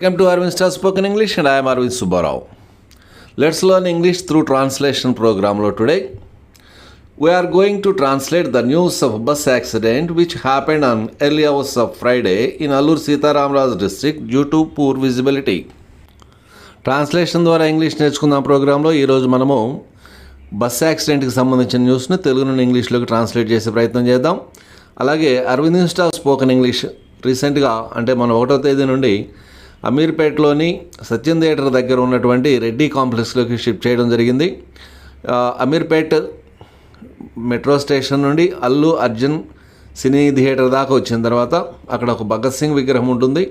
Welcome to Arvind Star Spoken English and I am Arvind Subbarao. Let's learn English through translation program lo today. We are going to translate the news of bus accident which happened on early hours of Friday in Allur Sitaramraj district due to poor visibility. Translation ద్వారా English నేర్చుకుందాం ప్రోగ్రాంలో ఈరోజు మనము bus యాక్సిడెంట్కి సంబంధించిన న్యూస్ని తెలుగు నుండి ఇంగ్లీష్లోకి translate చేసే ప్రయత్నం చేద్దాం అలాగే అరవింద్ ఇన్స్టా స్పోకెన్ ఇంగ్లీష్ రీసెంట్గా అంటే మన ఒకటో తేదీ నుండి అమీర్పేటలోని సత్యం థియేటర్ దగ్గర ఉన్నటువంటి రెడ్డి కాంప్లెక్స్లోకి షిఫ్ట్ చేయడం జరిగింది. అమీర్పేట్ మెట్రో స్టేషన్ నుండి అల్లు అర్జున్ సినీ థియేటర్ దాకా వచ్చిన తర్వాత అక్కడ ఒక భగత్ సింగ్ విగ్రహం ఉంటుంది.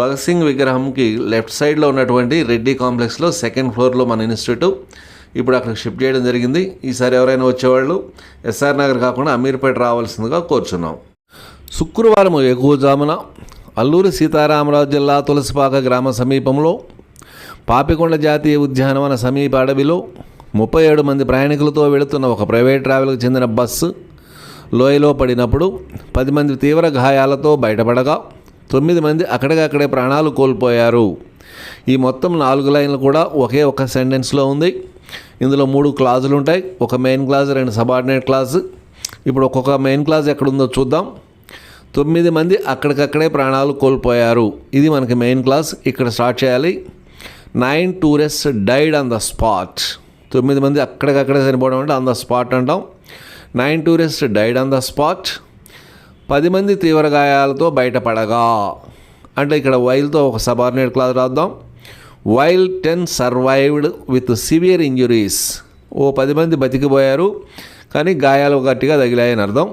భగత్ సింగ్ విగ్రహంకి లెఫ్ట్ సైడ్లో ఉన్నటువంటి రెడ్డి కాంప్లెక్స్లో సెకండ్ ఫ్లోర్లో మన ఇన్స్టిట్యూట్. ఇప్పుడు అక్కడ షిఫ్ట్ చేయడం జరిగింది. ఈసారి ఎవరైనా వచ్చేవాళ్ళు ఎస్ఆర్ నగర్ కాకుండా అమీర్పేట రావాల్సిందిగా కోరుచున్నాం. శుక్రవారం ఎగువజామున అల్లూరి సీతారామరాజు జిల్లా తులసిపాక గ్రామ సమీపంలో పాపికొండ జాతీయ ఉద్యానవన సమీప అడవిలో ముప్పై ఏడు మంది ప్రయాణికులతో వెళుతున్న ఒక ప్రైవేట్ ట్రావెల్కి చెందిన బస్సు లోయలో పడినప్పుడు పది మంది తీవ్ర గాయాలతో బయటపడగా తొమ్మిది మంది అక్కడికక్కడే ప్రాణాలు కోల్పోయారు. ఈ మొత్తం నాలుగు లైన్లు కూడా ఒకే ఒక సెంటెన్స్లో ఉంది. ఇందులో మూడు క్లాజులు ఉంటాయి ఒక మెయిన్ క్లాజ్ రెండు సబార్డినేట్ క్లాజ్. ఇప్పుడు ఒక్కొక్క మెయిన్ క్లాజ్ ఎక్కడుందో చూద్దాం. తొమ్మిది మంది అక్కడికక్కడే ప్రాణాలు కోల్పోయారు. ఇది మనకి మెయిన్ క్లాస్ ఇక్కడ స్టార్ట్ చేయాలి. Nine tourist died on the spot తొమ్మిది మంది అక్కడికక్కడే చనిపోవడం అంటే ఆన్ ద స్పాట్ అంటాం. Nine tourist died on the spot పది మంది తీవ్ర గాయాలతో బయటపడగా. అంటే ఇక్కడ వైల్తో ఒక సబార్డినేట్ క్లాస్ రాద్దాం. While ten survived with severe injuries ఓ పది మంది బతికిపోయారు. కానీ గాయాలు గట్టిగా తగిలాయని అర్థం.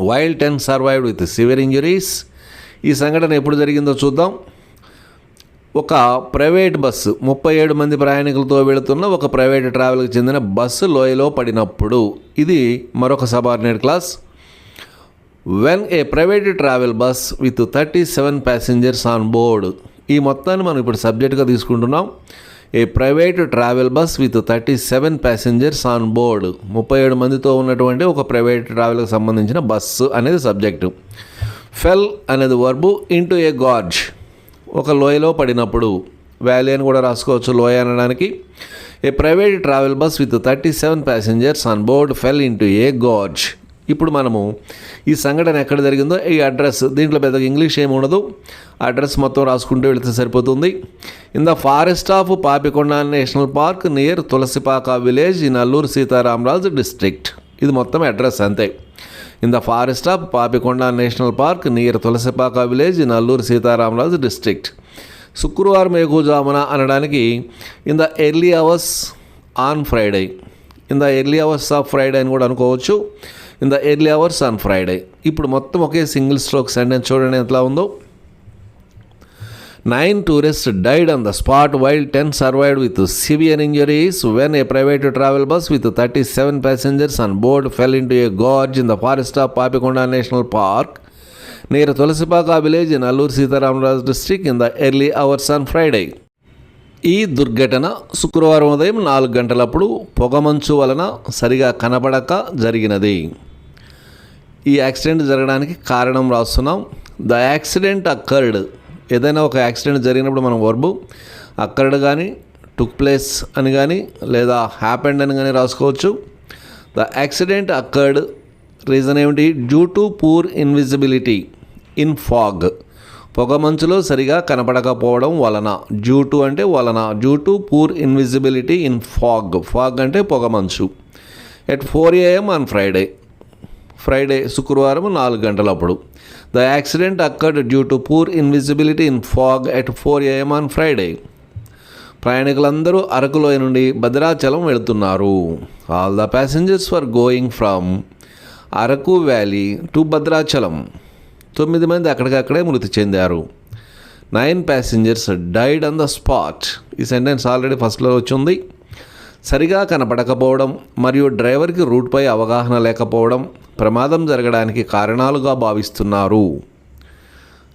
While ten survived with severe injuries ఈ సంఘటన ఎప్పుడు జరిగిందో చూద్దాం. ఒక ప్రైవేట్ బస్సు ముప్పై ఏడు మంది ప్రయాణికులతో వెళుతున్న ఒక ప్రైవేట్ ట్రావెల్కి చెందిన బస్సు లోయలో పడినప్పుడు ఇది మరొక subordinate clause. When a private travel bus with thirty seven passengers on board ఈ మొత్తాన్ని మనం ఇప్పుడు సబ్జెక్ట్గా తీసుకుంటున్నాం. A private travel bus with thirty seven passengers on board ముప్పై ఏడు మందితో ఉన్నటువంటి ఒక ప్రైవేట్ ట్రావెల్కి సంబంధించిన బస్సు అనేది సబ్జెక్టు ఫెల్ అనేది వర్బు ఇంటూ ఏ గార్జ్ ఒక లోయలో పడినప్పుడు. వ్యాలీ అని కూడా రాసుకోవచ్చు లోయ అనడానికి. A private travel bus with thirty seven passengers on board fell into a gorge ఇప్పుడు మనము ఈ సంఘటన ఎక్కడ జరిగిందో ఈ అడ్రస్ దీంట్లో పెద్దగా ఇంగ్లీష్ ఏమి ఉండదు. అడ్రస్ మొత్తం రాసుకుంటూ వెళితే సరిపోతుంది. In the forest of Papikonda national park near Tulasipaka village in Alluri Sitarama Raju district ఇది మొత్తం అడ్రస్ అంతే. In the forest of Papikonda national park near Tulasipaka village in Alluri Sitarama Raju district శుక్రవారం ఏకూజామున అనడానికి in the early hours on Friday in the early hours of Friday అని కూడా అనుకోవచ్చు. In the early hours on Friday ఇప్పుడు మొత్తం ఒకే single stroke sentence చూడండి ఎట్లా ఉందో. Nine tourist died on the spot while ten survived with severe injuries when a private travel bus with thirty seven passengers on board fell into a gorge in the forest of Papikonda national park near Tulasipaka village in Alluri Sitarama Raju district in the early hours on Friday ఈ దుర్ఘటన శుక్రవారం ఉదయం నాలుగు గంటలప్పుడు పొగమంచు వలన సరిగా కనబడక జరిగినది. ఈ యాక్సిడెంట్ జరగడానికి కారణం రాస్తున్నాం. The accident occurred. ఏదైనా ఒక యాక్సిడెంట్ జరిగినప్పుడు మనం వర్బు అక్కర్డ్ కానీ టుక్ ప్లేస్ అని కానీ లేదా హ్యాపెండ్ అని కానీ రాసుకోవచ్చు. ద యాక్సిడెంట్ అక్కర్డ్ రీజన్ ఏమిటి? Due to poor invisibility in fog. పొగమంచులో సరిగా కనపడకపోవడం వలన. డ్యూ టు అంటే వలన. Due to poor invisibility in fog. Fog అంటే పొగమంచు at four AM on Friday. Friday శుక్రవారం నాలుగు గంటలప్పుడు. The accident occurred due to poor invisibility in fog at four AM on Friday ప్రయాణికులందరూ అరకులోయ నుండి భద్రాచలం వెళుతున్నారు. All the passengers for going from Araku valley to Bhadrachalam. తొమ్మిది మంది అక్కడికక్కడే మృతి చెందారు. Nine passengers died on the spot ఈ సెంటెన్స్ ఆల్రెడీ ఫస్ట్లో వచ్చింది. సరిగా కనపడకపోవడం మరియు డ్రైవర్కి రూట్పై అవగాహన లేకపోవడం ప్రమాదం జరగడానికి కారణాలుగా భావిస్తున్నారు.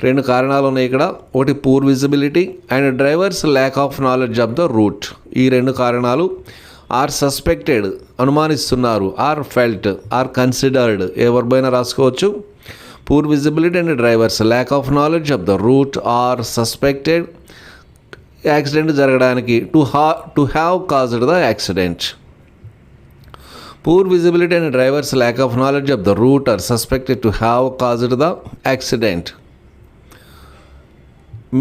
రెండు కారణాలు ఉన్నాయి ఇక్కడ. ఒకటి poor visibility and drivers lack of knowledge of the route ఈ రెండు కారణాలు ఆర్ సస్పెక్టెడ్ అనుమానిస్తున్నారు. ఆర్ ఫెల్ట్ ఆర్ కన్సిడర్డ్ ఎవరిపైన రాసుకోవచ్చు? Poor visibility and drivers lack of knowledge of the route are suspected accident జరగడానికి to ha to have caused the accident poor visibility and drivers lack of knowledge of the route are suspected to have caused the accident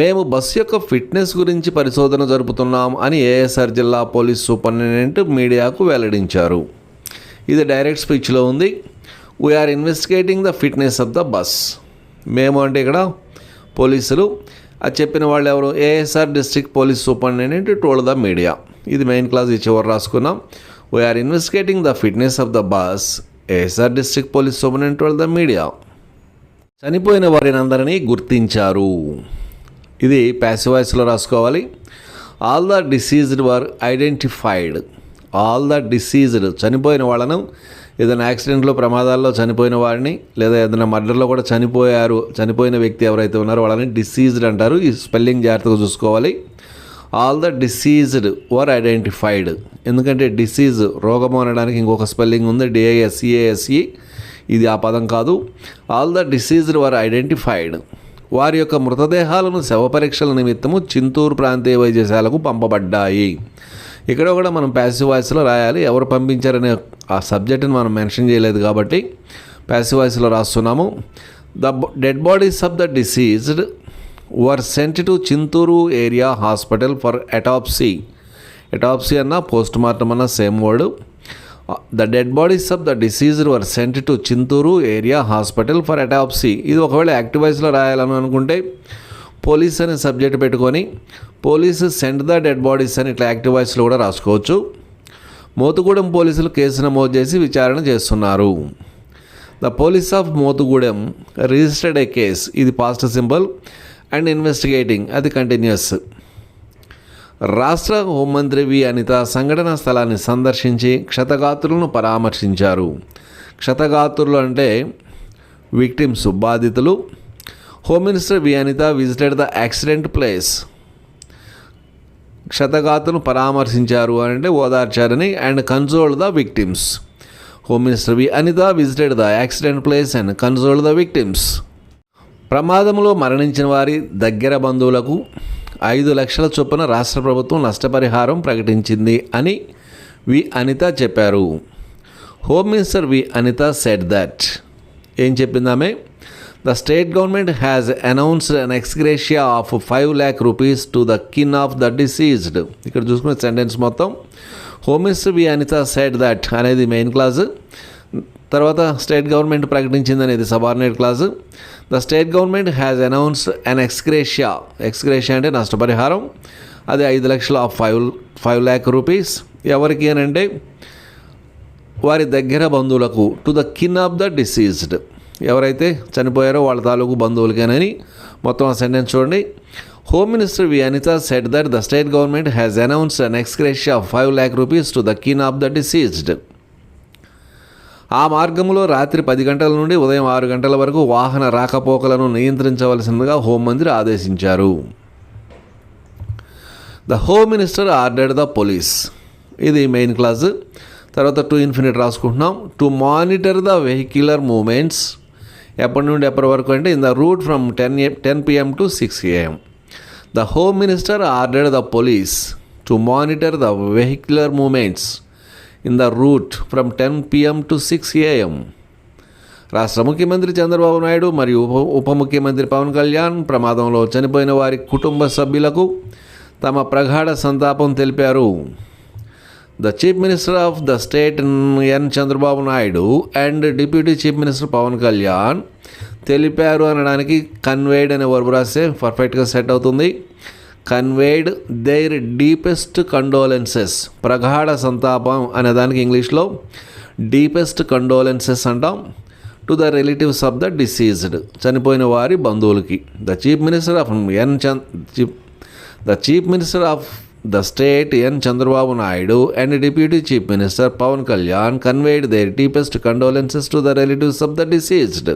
మేము bus యొక్క fitness గురించి పరిశోధన జరుపుతున్నాం అని ASR జిల్లా police superintendent మీడియాకు వెల్లడించారు. ఇది డైరెక్ట్ స్పీచ్లో ఉంది. We are investigating the fitness of the bus మేము అంటే ఇక్కడ పోలీసులు అది చెప్పిన వాళ్ళు ఎవరు? ASR district police superintendent told the media ఇది మెయిన్ క్లాస్ ఈ చివరి రాసుకున్నాం. We are investigating the fitness of the bus ASR district police superintendent told the media చనిపోయిన వారిని అందరినీ గుర్తించారు. ఇది ప్యాసివ్ వాయిస్లో రాసుకోవాలి. All the deceased were identified all the deceased చనిపోయిన వాళ్ళను ఏదైనా యాక్సిడెంట్లో ప్రమాదాల్లో చనిపోయిన వారిని లేదా ఏదైనా మర్డర్లో కూడా చనిపోయారు చనిపోయిన వ్యక్తి ఎవరైతే ఉన్నారో వాళ్ళని డిసీజ్డ్ అంటారు. ఈ స్పెల్లింగ్ జాగ్రత్తగా చూసుకోవాలి. All the deceased were identified ఎందుకంటే డిసీజ్ రోగం అనడానికి ఇంకొక స్పెల్లింగ్ ఉంది. డిఐఎస్ఈఏఎస్ఈ ఇది ఆ పదం కాదు. All the deceased were identified వారి యొక్క మృతదేహాలను శవ పరీక్షల నిమిత్తము చింతూరు ప్రాంతీయ వైద్యశాలకు పంపబడ్డాయి. ఇక్కడ కూడా మనం ప్యాసివ్ వాయిస్లో రాయాలి. ఎవరు పంపించారనే ఆ సబ్జెక్ట్ని మనం మెన్షన్ చేయలేదు కాబట్టి ప్యాసివ్ వాయిస్లో రాస్తున్నాము. The dead bodies of the deceased were sent to Chintur area hospital for autopsy autopsy అన్న పోస్ట్ మార్టం అన్న same word the dead bodies of the deceased were sent to Chintur area hospital for autopsy ఇది ఒకవేళ యాక్టివైజ్లో రాయాలని అనుకుంటే police అనే subject పెట్టుకొని police send the dead bodies అని ఇట్లా యాక్టివ్ వాయిస్లో కూడా రాసుకోవచ్చు. మోతుగూడెం పోలీసులు కేసు నమోదు చేసి విచారణ చేస్తున్నారు. The police of Motugudem registered a case. ఇది పాస్ట్ సింబల్ అండ్ ఇన్వెస్టిగేటింగ్. అది కంటిన్యూస్. రాష్ట్ర హోంమంత్రి వి. అనిత సంఘటనా స్థలాన్ని సందర్శించి క్షతగాత్రులను పరామర్శించారు. క్షతగాత్రులు అంటే విక్టిమ్స్ బాధితులు home minister V Anitha visited the accident place క్షతగాతులను పరామర్శించారు అని అంటే ఓదార్చారని and consoled the victims home minister V Anitha visited the accident place and consoled the victims ప్రమాదంలో మరణించిన వారి దగ్గర బంధువులకు ఐదు లక్షల చొప్పున రాష్ట్ర ప్రభుత్వం నష్టపరిహారం ప్రకటించింది అని వి అనిత చెప్పారు. Home minister V Anitha said that ఏం చెప్పిందామే the state government has announced an ex gratia of five lakh rupees to the kin of the deceased ఇక్కడ చూసుకునే సెంటెన్స్ మొత్తం. Home minister V Anitha said that అనేది main clause తర్వాత state government ప్రకటించింది అనేది subordinate clause the state government has announced an ex gratia ex gratia అంటే నష్టపరిహారం. అది ఐదు లక్షల of five five lakh rupees ఎవరికి అని అంటే వారి దగ్గర బంధువులకు to the kin of the deceased ఎవరైతే చనిపోయారో వాళ్ళ తాలూకు బంధువులకేనని మొత్తం ఆ సెంటెన్స్ చూడండి. Home minister V Anitha said that the state government has announced an ex gratia of five lakh rupees to the kin of the deceased ఆ మార్గంలో రాత్రి పది గంటల నుండి ఉదయం ఆరు గంటల వరకు వాహన రాకపోకలను నియంత్రించవలసిందిగా హోంమంత్రి ఆదేశించారు. The home minister ordered the police ఇది మెయిన్ క్లాస్ తర్వాత to infinite రాసుకుంటున్నాం. To monitor the vehicular movements ఎప్పటి నుండి ఎప్పటి వరకు అంటే in the route from ten A ten PM to six AM the home minister order the police to monitor the vehicular movements in the route from ten PM to six AM రాష్ట్ర ముఖ్యమంత్రి చంద్రబాబు నాయుడు మరియు ఉప ఉప ముఖ్యమంత్రి పవన్ కళ్యాణ్ ప్రమాదంలో చనిపోయిన వారి కుటుంబ సభ్యులకు తమ ప్రగాఢ సంతాపం తెలిపారు. The chief minister of the state N Chandrababu Naidu and deputy chief minister Pawan Kalyan తెలిపారు అనడానికి కన్వేడ్ అనే వర్బ్ రాస్తే పర్ఫెక్ట్గా సెట్ అవుతుంది. కన్వేడ్ దేర్ డీపెస్ట్ కండోలెన్సెస్ ప్రగాఢ సంతాపం అనే దానికి ఇంగ్లీష్లో డీపెస్ట్ కండోలెన్సెస్ అంటాం. To the relatives of the deceased చనిపోయిన వారి బంధువులకి. The chief minister of N Chand chief the chief minister of The state N. Chandrababu Naidu and Deputy Chief Minister Pawan Kalyan conveyed their deepest condolences to the relatives of the deceased.